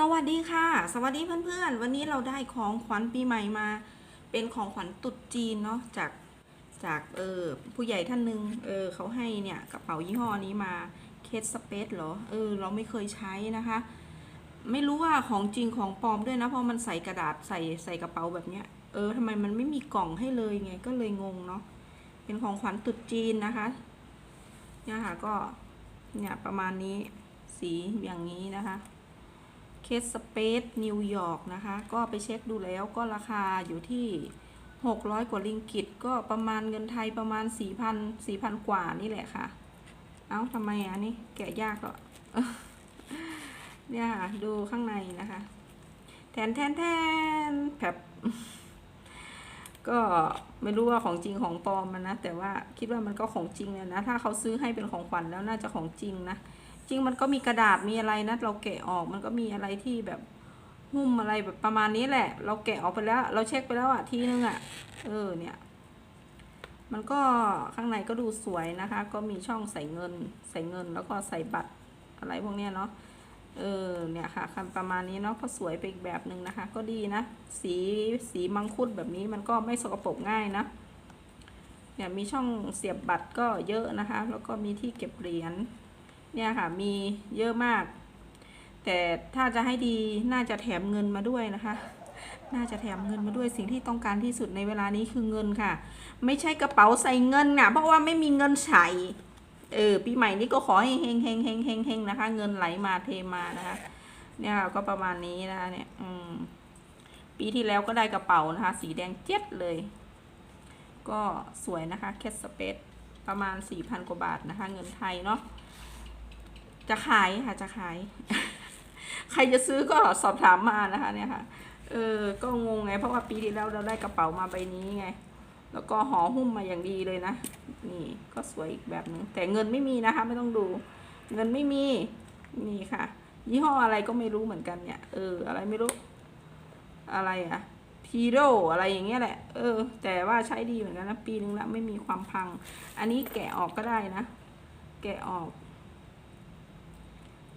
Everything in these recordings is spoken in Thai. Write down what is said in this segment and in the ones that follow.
สวัสดีค่ะ สวัสดีเพื่อนๆ วันนี้เราได้ของขวัญปีใหม่มา เป็นของขวัญตรุษจีนเนาะจากจากเออผู้ใหญ่ท่านหนึ่งเออเขาให้เนี่ยกระเป๋ายี่ห้อนี้มาเคสสเปซเหรอเออเราไม่เคยใช้นะคะ ไม่รู้ว่าของจริงของปลอมด้วยนะเพราะมันใส่กระดาษใส่ใส่กระเป๋าแบบเนี้ยเออทำไมมันไม่มีกล่องให้เลยไงก็เลยงงเนาะเป็นของขวัญตรุษจีนนะคะเนี่ยค่ะก็เนี่ยประมาณนี้สีอย่างนี้นะคะ เคสสเปซนิวยอร์กนะคะ ก็ไปเช็คดูแล้วก็ราคาอยู่ที่ 600 กว่าลิงกิต ก็ประมาณเงินไทยประมาณ 4,000 4,000 กว่านี่แหละค่ะ เอ้าทำไมอะนี่แกะยากก็เนี่ยค่ะดูข้างในนะคะ แทนแทนแทนแบบก็ไม่รู้ว่าของจริงของปลอมมันนะ แต่ว่าคิดว่ามันก็ของจริงเลยนะ ถ้าเขาซื้อให้เป็นของขวัญแล้วน่าจะของจริงนะ จริงมันก็มีกระดาษมีอะไรนะเราแกะออกมันก็มีอะไรที่แบบหุ้มอะไรแบบประมาณนี้แหละ เราแกะออกไปแล้ว เราเช็คไปแล้วอะทีนึงอะเออเนี่ย มันก็ข้างในก็ดูสวยนะคะ ก็มีช่องใส่เงิน ใส่เงินแล้วก็ใส่บัตรอะไรพวกเนี้ยเนาะเออเนี่ยค่ะคันประมาณนี้เนาะก็สวยไปอีกแบบหนึ่งนะคะ ก็ดีนะ สีสีมังคุดแบบนี้มันก็ไม่สกปรกง่ายนะเนี่ยมีช่องเสียบบัตรก็เยอะนะคะ แล้วก็มีที่เก็บเหรียญ เนี่ยค่ะมีเยอะมาก แต่ถ้าจะให้ดีน่าจะแถมเงินมาด้วยนะคะ น่าจะแถมเงินมาด้วยสิ่งที่ต้องการที่สุดในเวลานี้คือเงินค่ะ ไม่ใช่กระเป๋าใส่เงินน่ะเพราะว่าไม่มีเงินใส่เออปีใหม่นี้ก็ขอให้เฮงเฮงเฮงเฮงเฮงนะคะ เงินไหลมาเทมานะคะ เนี่ยค่ะก็ประมาณนี้นะคะเนี่ยอืมปีที่แล้วก็ได้กระเป๋านะคะ สีแดงเจ็ดเลย ก็สวยนะคะแคสสเปซประมาณสี่พันกว่าบาทนะคะ เงินไทยเนาะ จะขายค่ะจะขาย ใครจะซื้อก็สอบถามมานะคะ เนี่ยค่ะ เออ ก็งงไง เพราะว่าปีที่แล้วเราได้กระเป๋ามาใบนี้ไง แล้วก็ห่อหุ้มมาอย่างดีเลยนะ นี่ก็สวยอีกแบบหนึ่งแต่เงินไม่มีนะคะ ไม่ต้องดู เงินไม่มี นี่ค่ะ ยี่ห้ออะไรก็ไม่รู้เหมือนกันเนี่ย เออ อะไรไม่รู้ อะไรอะพีโรอะไรอย่างเงี้ยแหละ เออ แต่ว่าใช้ดีเหมือนกันนะ ปีนึงละไม่มีความพัง อันนี้แกะออกก็ได้นะ แกะออก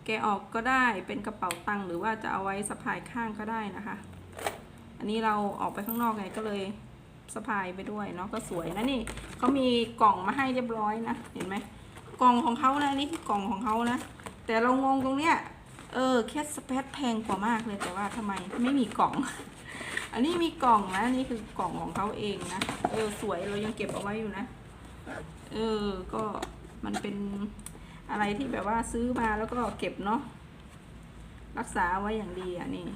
กะออกก็ได้เป็นกระเป๋าตังค์หรือว่าจะเอาไว้สะพายข้างก็ได้นะคะ อันนี้เราออกไปข้างนอกไงก็เลยสะพายไปด้วยเนาะก็สวยนะนี่เขามีกล่องมาให้เรียบร้อยนะเห็นไหมกล่องของเขานะนี่คือกล่องของเขานะ แต่เรางงตรงเนี้ยเออแคสเปซแพงกว่ามากเลยแต่ว่าทำไมไม่มีกล่อง อันนี้มีกล่องนะนี่คือกล่องของเขาเองนะเออสวยเรายังเก็บเอาไว้อยู่นะ เออก็มันเป็น อะไรที่แบบว่าซื้อมาแล้วก็เก็บเนาะรักษาไว้อย่างดีอะนี่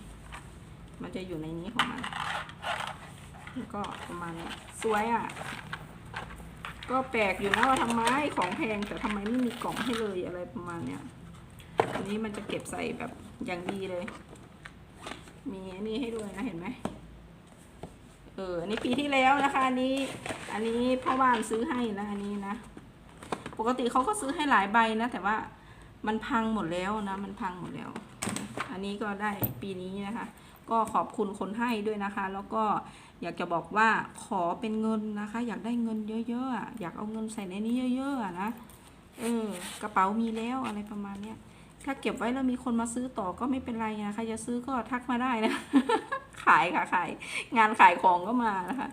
มันจะอยู่ในนี้ของมันแล้วก็ประมาณนี้สวยอะ ก็แปลกอยู่นะว่าทำไมของแพงแต่ทำไมไม่มีกล่องให้เลยอะไรประมาณเนี้ยอันนี้มันจะเก็บใส่แบบอย่างดีเลย มีอันนี้ให้ด้วยนะเห็นไหมเอออันนี้ปีที่แล้วนะคะ อันนี้ อันนี้พ่อบ้านซื้อให้นะอันนี้นะ ปกติเขาก็ซื้อให้หลายใบนะ แต่ว่ามันพังหมดแล้วนะ มันพังหมดแล้ว อันนี้ก็ได้ปีนี้นะคะ ก็ขอบคุณคนให้ด้วยนะคะ แล้วก็อยากจะบอกว่าขอเป็นเงินนะคะ อยากได้เงินเยอะๆอยากเอาเงินใส่ในนี้เยอะๆนะเออกระเป๋ามีแล้วอะไรประมาณเนี้ยถ้าเก็บไว้แล้วมีคนมาซื้อต่อก็ไม่เป็นไรนะครจะซื้อก็ทักมาได้นะ ขายค่ะขาย งานขายของก็มานะคะ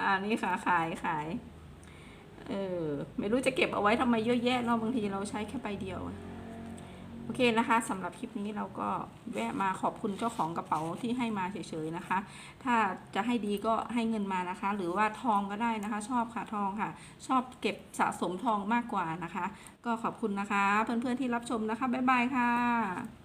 อ่านี่ค่ะขายขาย เออ ไม่รู้จะเก็บเอาไว้ทำไมเยอะแยะเนาะบางทีเราใช้แค่ใบเดียว โอเคนะคะสำหรับคลิปนี้เราก็แวะมาขอบคุณเจ้าของกระเป๋าที่ให้มาเฉยๆนะคะ ถ้าจะให้ดีก็ให้เงินมานะคะ หรือว่าทองก็ได้นะคะ ชอบค่ะทองค่ะ ชอบเก็บสะสมทองมากกว่านะคะ ก็ขอบคุณนะคะ เพื่อนๆที่รับชมนะคะบ๊ายบายค่ะ